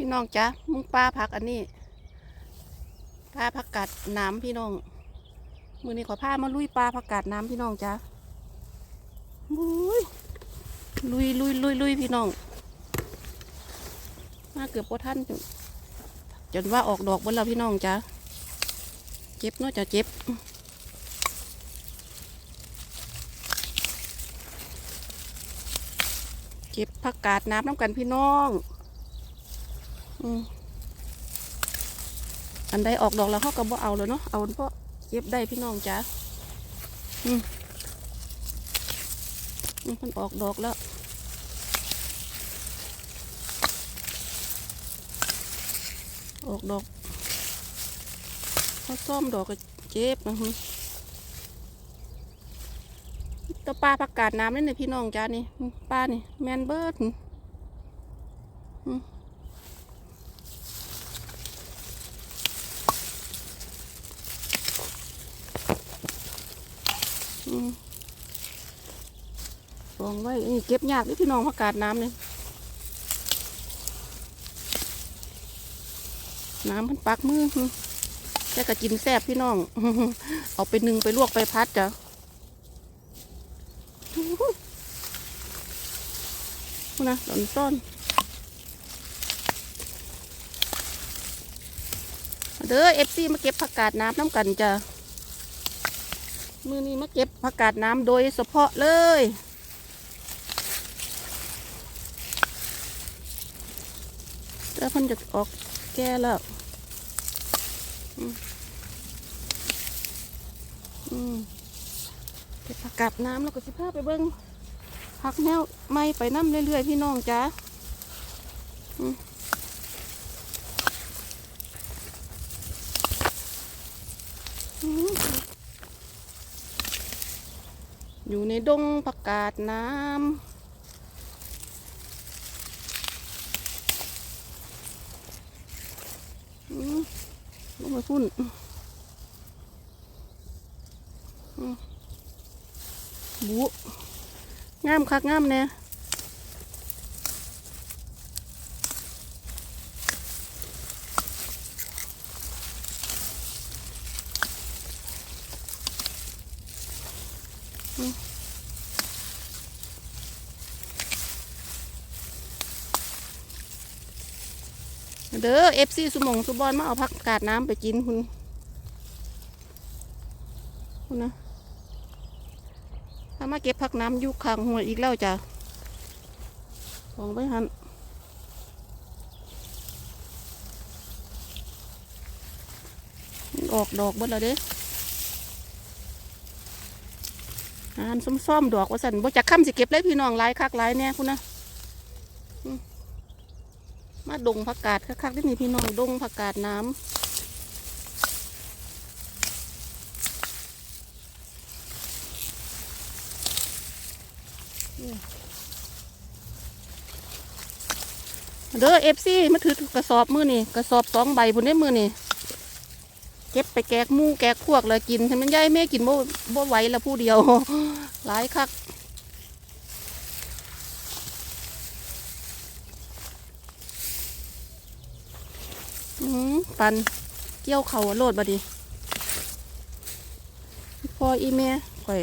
พี่น้องจ้ะมึงป้าพักอันนี้ป้าผักกาดน้ำพี่น้องมือนี้ขอพามาลุยปลาผักกาดน้ำพี่น้องจ้ะบุ้ยลุยลุยลุยลุยพี่น้อง มาเกือบพอท่านจนว่าออกดอกบนเราพี่น้องจ้ะเจ็บเนาะจะเจ็บเก็บผักกาดน้ำน้ำกันพี่น้อง อันใดออกดอกแล้วเขาก็บ่เอาเลยเนาะ เอาเพราะเก็บได้พี่น้องจ้ะอืมมันออกดอกแล้วออกดอกเขาซ่อมดอกก็เจ็บนะฮึตัวปลาผักกาดน้ำนี่นี่พี่น้องจ้านี่ปลานี่แมนเบิร์ดอืมอืมอืมวางไว้นี่ เก็บยากนี่พี่น้องผักกาดน้ำนี่น้ำมันปักมือแต่ก็กินแซ่บพี่น้อง เอาไปนึ่งไปลวกไปพัดจ้ะนะหล่นต้นเด้อเอฟซีมาเก็บผักกาดน้ำน้ำกันจ้ะมือนี้มาเก็บผักกาดน้ำโดยเฉพาะเลยแล้ว เพันจะออกแก่แล้วอืมเก็บผักกาดน้ำแล้วก็สิพาไปเบิ้งพักแนวไม่ไปน้ำเรื่อยๆพี่น้องจ้าอืมอืมอยู่ในดงผักกาดน้ำอืม ลงไปพุ่นบุงามคักงามเนี่ย เด้อเอฟซีสมงสุบอลมาเอาผักกาดน้ำไปกินคุณคุณนะถ้ามาเก็บผักน้ำยุคข้างหัวอีกแล้วจ้ะของไปหันออกดอกเบิดแล้วเด้อ่านส้มๆดอกว่าสันบ่จักค่ำสิเก็บเลยพี่น้องหลายคักหลายแน่คุณนะ ดงผักกาดคักๆที่นี่พี่น้องดงผักกาดน้ำเด้อเอฟซีมาถือกระสอบมือนี่กระสอบสองใบพุ่นได้มือนี่เก็บไปแกกมูแกกพวกเลยกินทำมันย่ายแม่กินบ่บ่ไหวละผู้เดียวหลายคัก ปันเกี่ยวเขาโลดบดีพออีแม่ข่อย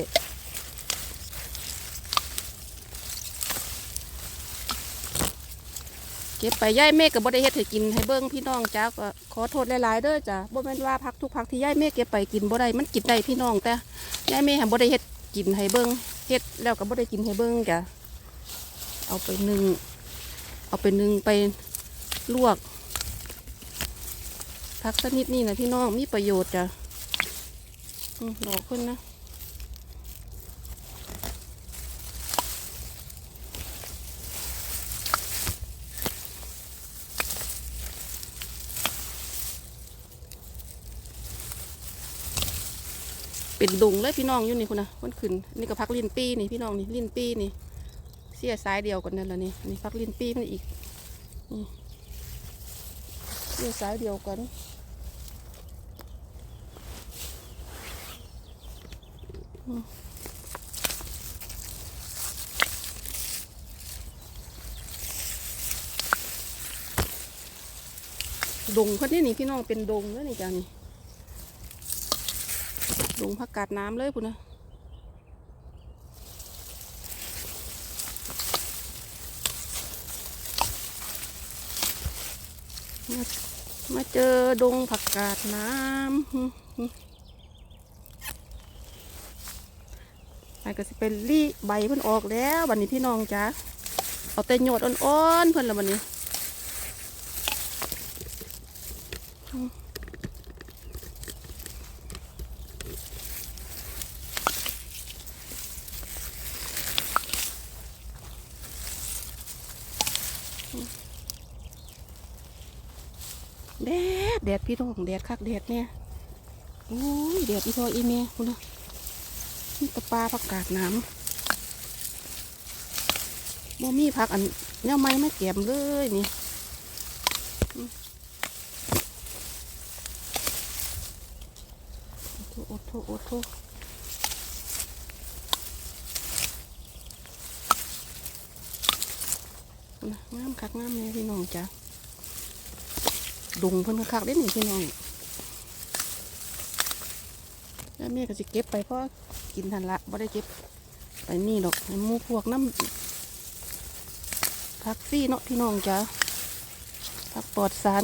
เก็บไปย่ายเมฆกับบ่ได้เฮ็ดให้กินให้เบิ้งพี่น้องจ้าก็ขอโทษหลายๆเด้อจ้าบ่แม่นว่าพักทุกพักที่ย่ายเมฆเก็บไปกินบ่ได้มันกินได้พี่น้องแต่ย่ายเมฆบ่ได้เฮ็ดกินให้เบิ้งเฮ็ดแล้วก็บ่ได้กินให้เบิ้งจ้ะเอาไปนึ่งเอาไปนึ่งไปลวก พักสักนิดนี่นะพี่น้องมีประโยชน์จ้ะอืมดอกขึ้นนะเป็นดุงเลยพี่น้องอยู่นี่คุณนะมันขึ้นนี่ก็พักลินปีนี่พี่น้องนี่ลินปีนี่ เสียสายเดียวกันนั่นแหละนี่นี่พักลินปีมันอีกนี่เสียสายเดียวกันอืม ดงเขานี่นี่พี่น้องเป็นดงเลยนี่จ้านี่ดงผักกาดน้ำเลยพุ่นนะมามาเจอดงผักกาดน้ำ หึหึไปก็สิเป็นรีใบเพิ่นออกแล้วบัดนี้พี่น้องจ้าเอาแต่โยดอ่อนๆเพิ่นละบัดนี้แดดแดดพี่น้องแดดคักแดดเนี่ยโอ้ยแดดอีพออีเมียคุณนะ นี่ตะปลาผักกาดน้ำบ่มีผักอันเนี้ยไม้ไม่แก็มเลยนี่อโอ้โถโอ้โถโอ้โถคุณนะงามคักงามเนี่ยพี่น้องจ้ะดุงเพิ่นคักได้หนึ่พี่น้องแล้วแม่ก็สิเก็บไปเพราะ กินทันละบ่ได้เก็บไปนี่ดอกให้มูพวกน้ำพักซี่เนาะพี่น้องจ้ะพักปลอดสาร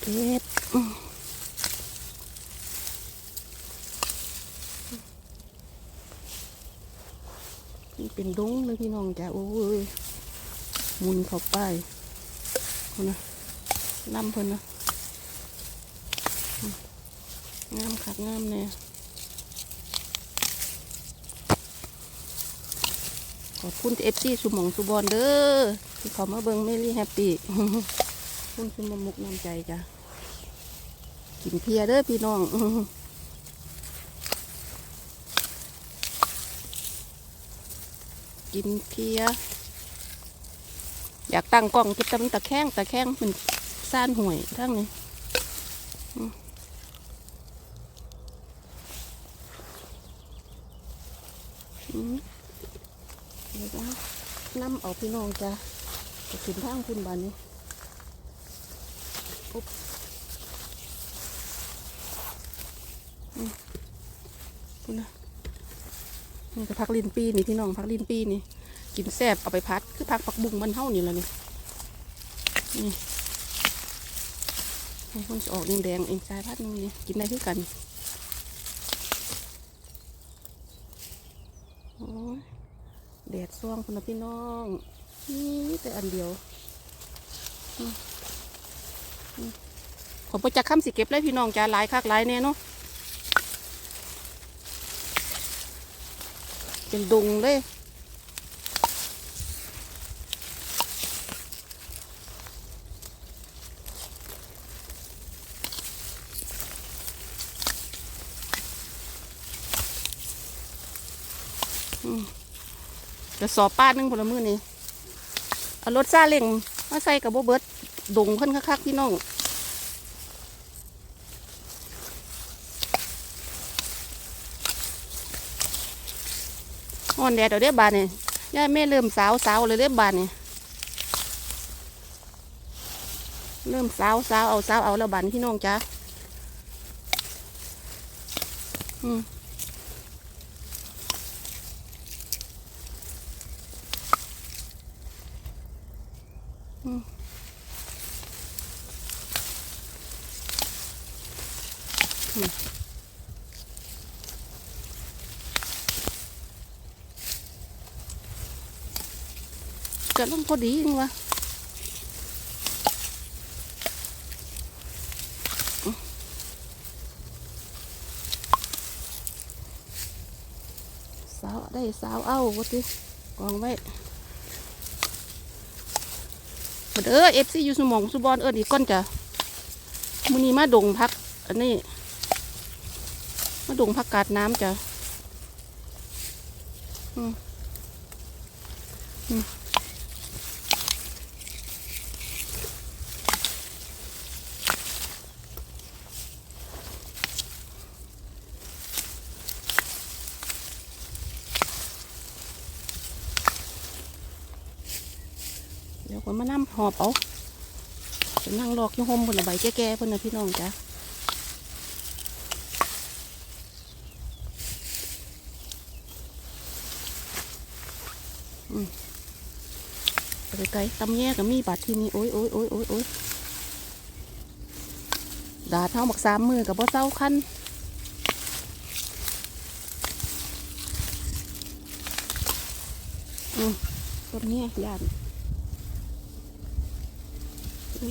เก็บนี่เป็นดงเลยพี่น้องจ้ะโอ้ยมุนเข้าไปคนนะลำเพิ่นนะ งามคักงามแน่ขอบคุณเอฟซีสุหมองสุบอนเด้อที่เขามาเบิงเมลี่แฮปปี้คุณสุมมุกน้ำใจจ้ะกินเพียเด้อพี่น้องกินเพีย อยากตั้งกล้องจะตำตะแคงตะแคงเป็นซ่านห่วยทั้งนี้อืมอืมเดี๋ยวจะนำเอา พี่น้องจ้ะจะขึ้นทางคุณบานนี้อุ๊บคุณนะนี่ก็พักลินปีนี่พี่น้องพักลินปีนี่ กินแซ่บเอาไปพัด คือพักผักบุ้งมันเท่านี่แหละนี่นี่ให้มันจะออกแดงๆเองสายพัดนึงนี่กินได้คือกันโอ้ย แดดซ่วงคนนะพี่น้องนี่แต่อันเดียวอืมอืมผมไปจักคำสิเก็บเลยพี่น้องจ้าหลายคักหลายแน่เนาะเป็นดุงเลย สอบป้าดหนึงผลมือนี่เอารถซาเล่งมาใส่กับโบเบิร์ดดงเพิ่นคักๆพี่น้องอ่อนแดดเดี๋ยวเรียบานนี่ย่าแม่เริ่มสาวสาวเลยเรียบานนี่เริ่มสาวสาวเอาสาวเอาแล้วบานพี่น้องจ้าอืมอืมอืม กำลังพอดีนี่วะสาวได้สาวเอ้าวะติกองไว้มาเด้อเอฟซีอยู่สมองสุบอนเอิญอีกก้อนจ้ะมือนี้มาดงพัก อันนี้ มาดงพักกาดน้ำจ้ะอืมอืม เดี๋ยวคนมานั่ หอบเอาไปนั่งรอกยี่ห่มคนละใบแก่ๆพ่นนะพี่น้องจ้ะอืมไปไกลๆตำแย่กับมีบาดที่นี่โอ้ยโอ้ยโอ้ยโอ้ยโอ้ยดาเท่าหมักสามมือกับบ่เจ้าคันอืมต้นเนี้ยาน ฝ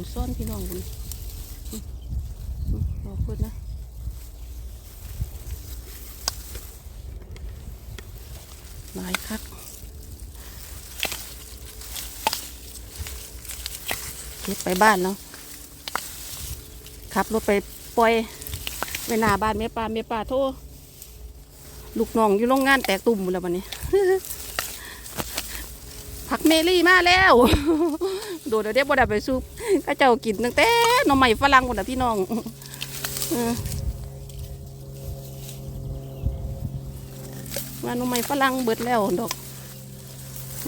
นซ่อนพี่น้องคุณอืมอืมบอกพูดนะหลายคักเก็บไปบ้านแล้วขับรถไปปล่อยไปนาบ้านแม่ป้าแม่ป้าโทรลูกน้องอยู่โรงงานแตกตุ่มหมดแล้ววันนี้ เมลี่มาแล้วโดดเดี๋ยวเดี๋ยวบ่ได้ไปซุปก็เจ้ากินตั้งแต่หน่อไม้ฝรั่งหมดแล้วพี่น้องว่าหน่อไม้ฝรั่งเบิดแล้วดอก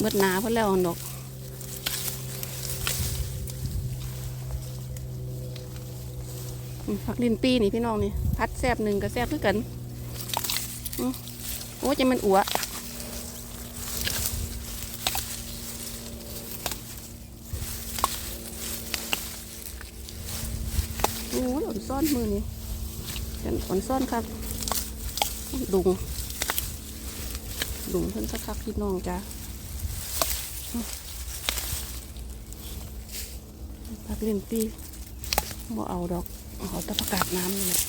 เบิดหนาเพิ่นแล้วดอกผักลินปีนี่พี่น้องนี่พัดแซบหนึ่งกับแซบคือกันโอ้จะมันอัวโอ้ยอ่อน ซ่อนมือนี่กันอ่อนซ่อนครับดุงดุงเพิ่นสักคักพี่น้องจ้าพักเล่นปีบ่เอาดอกเอาต่ประกาศน้ำนี่แหละ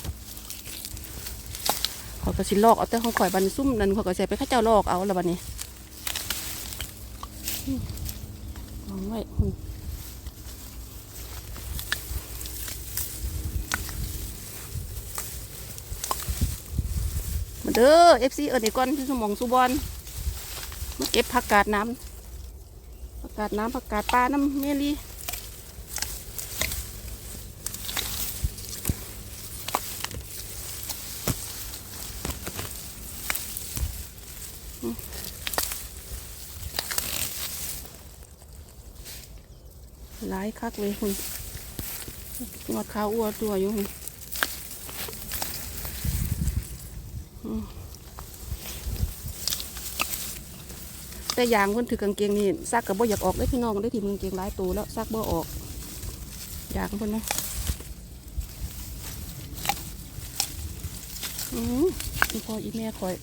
ขอยก็สิลอกเอาแต่ของข่อยบันซุ่มนั่นเข่อยก็ใส่ไปข้าเจ้าลอกเอาล้วบัดนี้อืมวางไว้อืม มาเด้อเอฟซีเอิญอีกก่อนพี่สมองสุบอลมาเก็บผักกาดน้ำผักกาดน้ำผักกาดปลาน้ำเมลีหลายคักเลยคุณงอดขาวอ้วตัวอยู่คุณอืม แต่ยางเพิ่นถือกางเกงนี่ซักกับบ่อยากออกได้พี่น้องได้ทีมกางเกงหลายตัวแล้วซักบ่ออกยางเพิ่นนะอืมอีพ่ออีแม่คอย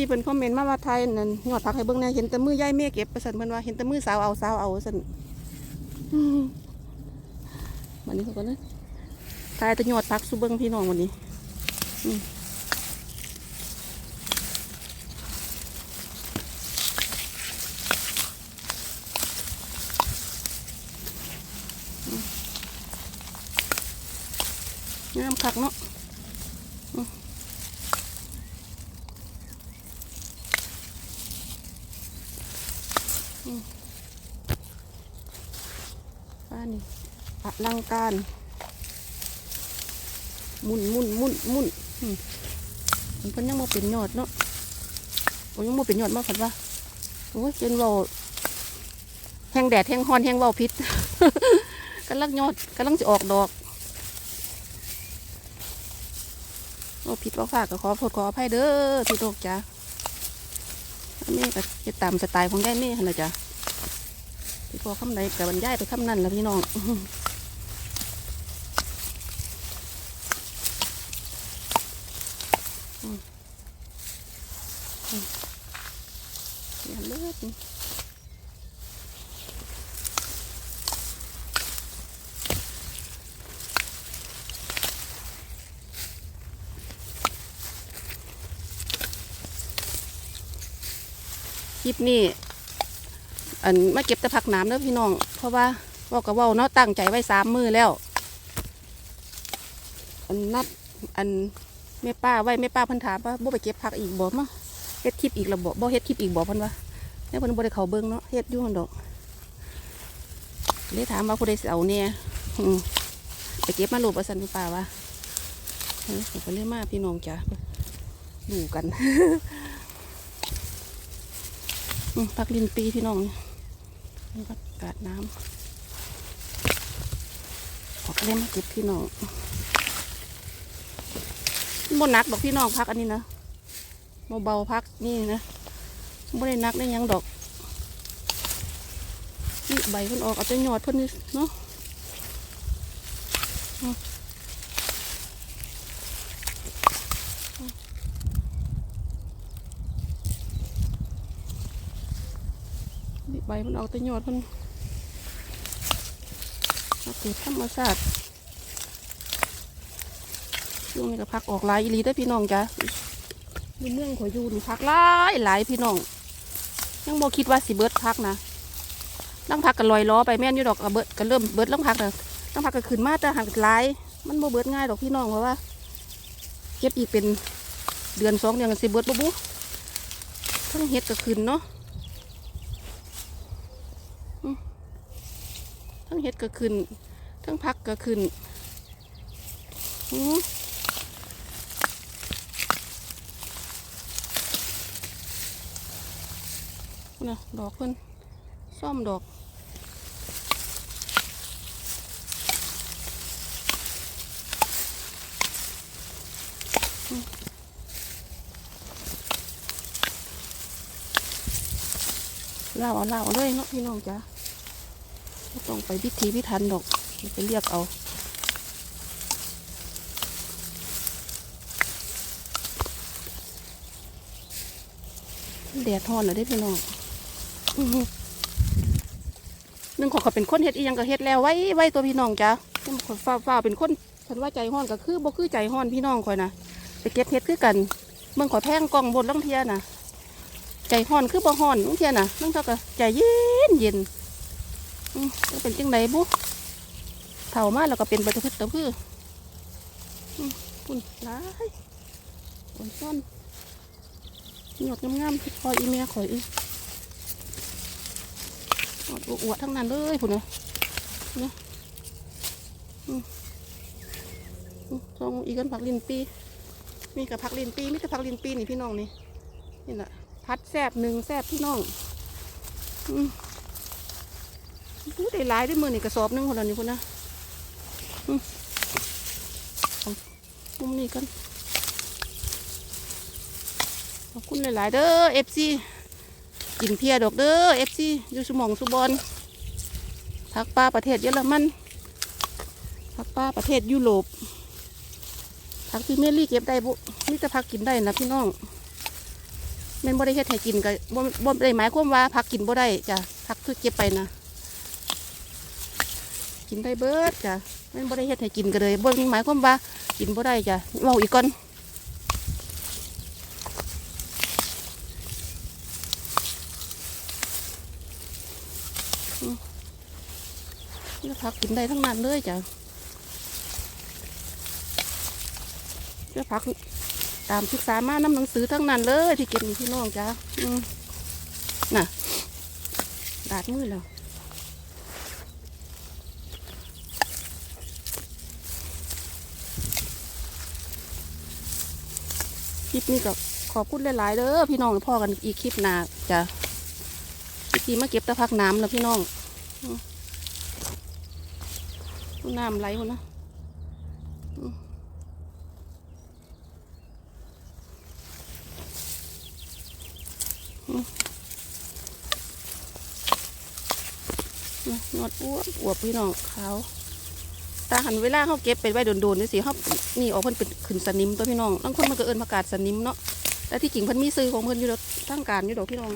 ซีเพิ่นคอมเมนต์มาว่าไทยนั่นยอดพักให้เบิ่งแหน่เห็นแต่มือยายเมฆเก็บประสันเพิ่นว่าเห็นแต่มือสาวเอาสาวเอาสันวันนี้เขาก็เลยทายแต่ยอดพักสุเบิ่งพี่น้องวันนี้งามคักเนาะ บ้านนี่อ ลังการหมุนมุนมุนมุนอืมมันเพิ่นยังบ่เป็นยอดเนาะโอ้ยังบ่เป็นยอดมากคันว่าโอ้ยเป็นเว่าแห้งแดดแห้งฮอนแห้งเว่าพิษกำลังยอดกำลังจะออกดอกโอ้ผิดว่าฝากก็ขอโทษขออภัยเด้อที่ตกจ้ะอันนี้ก็จะตามสไตล์ของยายเม่หั่นล่ะจ้ะพี่พอคำใดกับบรรยายไปคำนั้นแล้วพี่น้อง อื้อหืออืมอืมอย่าเลือดคลิปนี้อันมาเก็บแต่ผักน้ำเด้อพี่น้อง เพราะว่าว่ากับว่าเนาะตั้งใจไว้สามมือแล้ว อันนัดอัน แม่ป้าไว้แม่ป้าพันถามว่าบ่ไปเก็บผักอีกบ่มาเฮ็ดคลิปอีกแล้วบ่บ่เฮ็ดคลิปอีกบ่เพันว่าแม่พิ่นบ่ได้เขาเบิ่งเนาะเฮ็ดยู่หั่นดอกเลยถามว่าผู้ใดเอาเนี่ยไปเก็บมาลูกประสันป่าวะเออผมก็เลยมาพี่น้องจ้ะดูกันพักลินปีพี่น้องนี่ก็กาดน้ำออกเล่นมาเก็บพี่น้อง บนนักดอกพี่น้องพักอันนี้นะเบาๆพักนี่นะบ่ได้นักได้ยังดอกนี่ใบเพิ่นออกเอาแต่ยอดเพิ่นนี่เนาะนี่ใบมันออกแต่ยอดเพิ่นเกิดธรรมชาติ ช่วงนี้ก็พักออกหลายอีหลีได้พี่น้องจ้ะอยู่เมืองขอยอยู่นี่พักหลายหลายพี่น้อง ยังบ่คิดว่าสิเบิดพักนะลังพักกันลอยล้อไปแม่นอยู่ดอกก็เบิดก็เริ่มเบิดลังพักเลยลังพักก็ขึ้นมาแต่ห่างหลาย มันบ่เบิดง่ายดอกพี่น้องเพราะว่าเก็บอีกเป็นเดือนสองเดือนก็สิเบิดบ่บุทั้งเฮ็ดก็ขึ้นเนาะทั้งเฮ็ดก็ขึ้นทั้งพักก็ขึ้นอือ น่ะดอกเพิ่นซ่อมดอกเล่าเอาเล่าเอาเลยเนาะพี่น้องจ้ะต้องไปพิธีพิธันดอกไปเรียกเอาแดดทอนเหรอได้พี่น้อง นึ่งขอยก็เป็นคนเฮ็ดอียังก็เฮ็ดแล้วไว้ไว้ตัวพี่น้องจ้ะขอยฟ้าฟ้าเป็นคนฉันว่าใจห้อนก็คือบ่คือใจห้อนพี่น้องคอยนะไปเก็บเฮ็ดคือกันเมืองขอยแพงกล่องบนลังเทียนะใจห้อนคือบ่ห้อนลังเทียนะลังเท่าก็ใจเย็นเย็นอืมจะเป็นจังไดบุเท่ามาแล้วก็เป็นไปตะพึดตะพืออืมคุณร้ายฝนซ่อนหยดงามๆพออีเมียข่อยอี อวดอวทั้งนั้นเลยพุ่นนะเนี่ยอืมอืมทรงอีกันผักลินปี มีกับผักลินปีมีแต่ผักลินปีนี่พี่น้องนี่นี่แหละพัดแซบหนึ่งแซบพี่น้องอืมอู้ได้หลายได้มือนี่กระสอบหนึงคนละนี่พุ่นะมุมนี้กันขอบคุณหลาย ๆ เด้อเอฟซี กินเพียดอกเด้อเอฟซีอยู่สมองสุบอนพักป้าประเทศเยอรมันพักป้าประเทศยุโรปพักที่เมลี่เก็บได้บุนี่จะพักกินได้นะพี่น้องแม่นบ่ได้เฮ็ดให้กินก็บ่บ่ได้หมายความว่าพักกินบ่ได้จ้ะพักคือเก็บไปนะกินได้เบิดจ้ะแม่นบ่ได้เฮ็ดให้กินก็เลยบ่หมายความว่ากินบ่ได้จ้ะเว้าอีกก่อน นี่พักกินได้ทั้งนั้นเลยจ้ะนี่พักตามศึกษามาน้ำหนังสือทั้งนั้นเลยที่เก็บพี่น้องจ้ะน่ะดาดมือแล้วคลิปนี้ก็ขอบคุณหลาย ๆเด้อพี่น้องพ่อกันอีกคลิปหน้าจ้ะคลิปนี้มาเก็บตะพักน้ำแล้วพี่น้อง น้ำไหลหมดนะอืมอืมนี่หนวดอ้วนอวบพี่น้องเขาตาหันเวลาเขาเก็บไปไว้โดนๆนี่สิเขานี่ออกเพิ่นเป็นขึ้นสนิมตัวพี่น้องบางคนมันก็เอิ้นผักกาดสนิมเนาะแต่ที่จริงเพิ่นมีซื้อของเพิ่นอยู่ดอกตั้งการอยู่ดอกพี่น้อง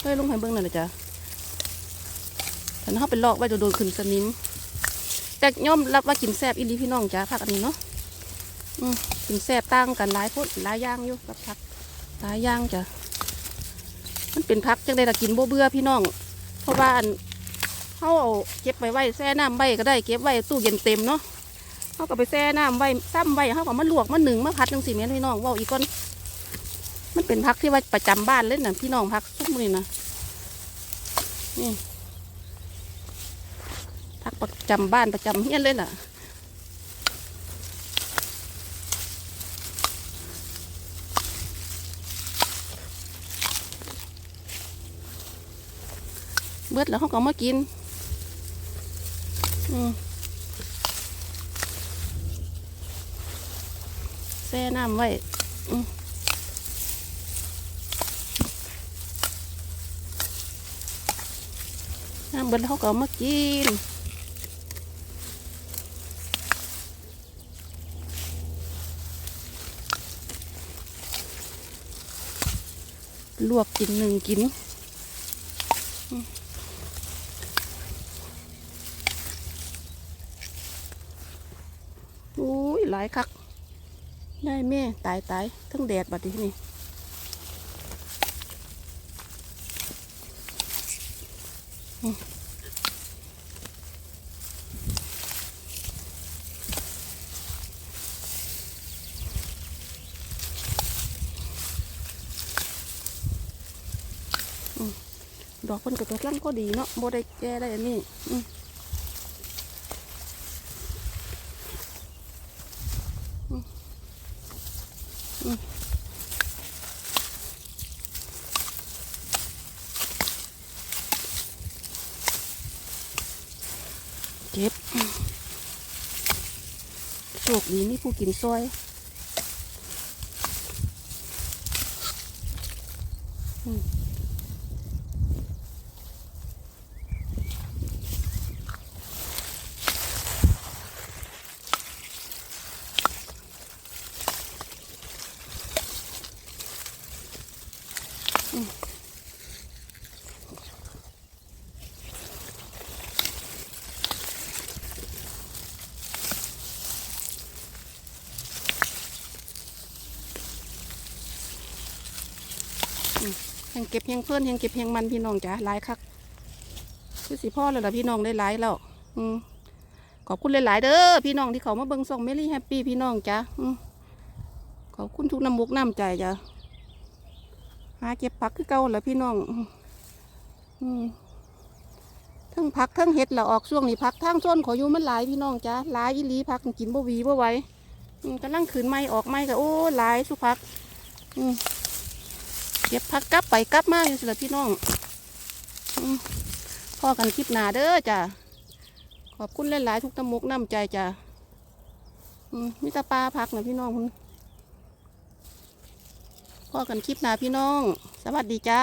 เฮ้ยลงให้เบิ่งหน่อยนะจ๊ะแต่เขาเป็นลอกไว้โดนๆขึ้นสนิม แต่ย่อมรับว่ากินแซบอีลีพี่น้องจ้าผักอันนี้เนาะกินแซบต่างกันหลายพดหลายย่างอยู่กับผักหลายย่างจ้ะมันเป็นผักจังได้ละกินบ่เบื่อพี่น้อง เพราะว่าอันเขาเอาเก็บไว้ไว้แช่น้ำไว้ก็ได้เก็บไว้ตู้เย็นเต็มเนาะเขาก็ไปแช่น้ำไว้ซ้ำไว้เขาก็มาลวกมาหนึ่งมาพัดจังสี่เมตรพี่น้องว่าอีกก่อนมันเป็นผักที่ว่าประจำบ้านเลยนนะพี่น้องผักทุกมือนี่นะนี่ ประจำบ้านประจำเฮียนเลยล่ะเบิดแล้วเขาก็เอามากินอืมแช่น้ำไว้อืมน้ำเบิดแล้วเขาก็เอามากิน ลวกกินหนึ่งกินอุ้ยหลายคัก ได้แม่ ตายตายทั้งแดดบัดนี้นี่อืม ดอกเพิ่นก็ตัวลังก็ดีเนาะบ่ได้แก่ได้อันนี้เก็บโชคดีนี่ผู้กินซอยอืม เก็บแหงเพื่อนแหงเก็บแหงมันพี่น้องจ้ะหลายคักคือสิพ่อเลยล่ะพี่น้องได้หลายแล้วอืมขอบคุณหลายๆเด้อพี่น้องที่เขามาเบิ่งส่องเมลี่แฮปปี้พี่น้องจ้ะอืมขอบคุณทุกน้ำมุกน้ำใจจ้ะหาเก็บผักคือเก่าแหละพี่น้องอืมทั้งผักทั้งเห็ดละออกช่วงนี้ผักทางส้นขออยู่มันหลายพี่น้องจ้ะหลายอีหลีผักกินบ่วีบ่ไหวกำลังขืนไม่ออกไม่ก็โอ้หลายสุผักอืม เก็บพักกลับไปกลับมาอยู่สิละพี่น้องพ่อกันคลิปหนาเด้อจ้ะขอบคุณหลายๆทุกตะมุกน้ำใจจ้ะมิตรปลาพักนะพี่น้องคุณพอกันคลิปหนาพี่น้อง สวัสดีจ้า